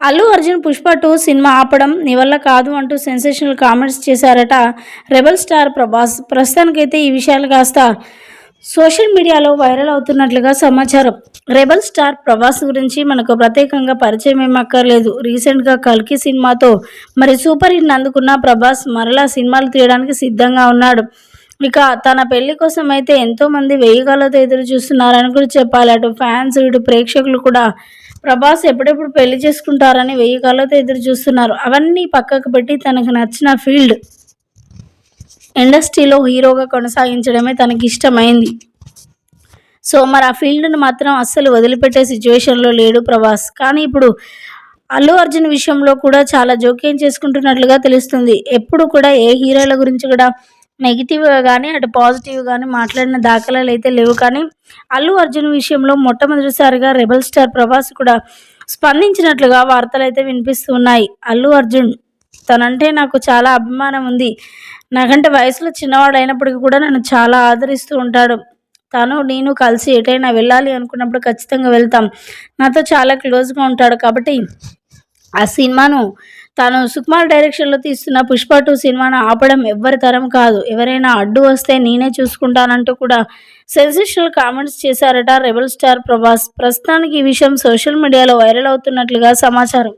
Allu Arjun Pushpa two సినిమా ఆపడం నీ వల్ల కాదు అంటూ సెన్సేషనల్ కామెంట్స్ చేశారట రెబల్ స్టార్ ప్రభాస్. ప్రస్తుతానికైతే ఈ విషయాలు కాస్త సోషల్ మీడియాలో వైరల్ అవుతున్నట్లుగా సమాచారం. రెబల్ స్టార్ ప్రభాస్ గురించి మనకు ప్రత్యేకంగా పరిచయం ఏమక్కర్లేదు రీసెంట్గా కల్కి సినిమాతో మరి సూపర్ హిట్ అందుకున్న ప్రభాస్ మరలా సినిమాలు తీయడానికి సిద్ధంగా ఉన్నాడు. ఇక తన పెళ్ళి కోసం అయితే ఎంతోమంది వెయ్యి కాళ్ళతో ఎదురు చూస్తున్నారని కూడా చెప్పాలి అటు ఫ్యాన్స్ ఇటు ప్రేక్షకులు కూడా ప్రభాస్ ఎప్పుడెప్పుడు పెళ్ళి చేసుకుంటారని వెయ్యి కాళ్ళతో ఎదురు చూస్తున్నారు. అవన్నీ పక్కకు పెట్టి తనకు నచ్చిన ఫీల్డ్ ఇండస్ట్రీలో హీరోగా కొనసాగించడమే తనకి ఇష్టమైంది. సో మరి ఆ ఫీల్డ్ను మాత్రం అస్సలు వదిలిపెట్టే సిచ్యువేషన్లో లేడు ప్రభాస్. కానీ ఇప్పుడు అల్లు అర్జున్ విషయంలో కూడా చాలా జోక్యం చేసుకుంటున్నట్లుగా తెలుస్తుంది. ఎప్పుడు కూడా ఏ హీరోల గురించి కూడా నెగిటివ్ కానీ అటు పాజిటివ్ కానీ మాట్లాడిన దాఖలాలు అయితే లేవు. కానీ అల్లు అర్జున్ విషయంలో మొట్టమొదటిసారిగా రెబల్ స్టార్ ప్రభాస్ కూడా స్పందించినట్లుగా వార్తలు అయితే వినిపిస్తున్నాయి అల్లు అర్జున్ తనంటే నాకు చాలా అభిమానం ఉంది. నాకంటే వయసులో చిన్నవాడు అయినప్పటికీ కూడా నన్ను చాలా ఆదరిస్తూ ఉంటాడు. తను నేను కలిసి ఎటైనా వెళ్ళాలి అనుకున్నప్పుడు ఖచ్చితంగా వెళ్తాం. నాతో చాలా క్లోజ్గా ఉంటాడు కాబట్టి ఆ సినిమాను తాను సుకుమార్ డైరెక్షన్లో తీస్తున్న పుష్ప టూ సినిమాను ఆపడం ఎవ్వరి తరం కాదు. ఎవరైనా అడ్డు వస్తే నేనే చూసుకుంటానంటూ కూడా సెన్సేషనల్ కామెంట్స్ చేశారట రెబల్ స్టార్ ప్రభాస్. ప్రస్తుతానికి ఈ విషయం సోషల్ మీడియాలో వైరల్ అవుతున్నట్లుగా సమాచారం.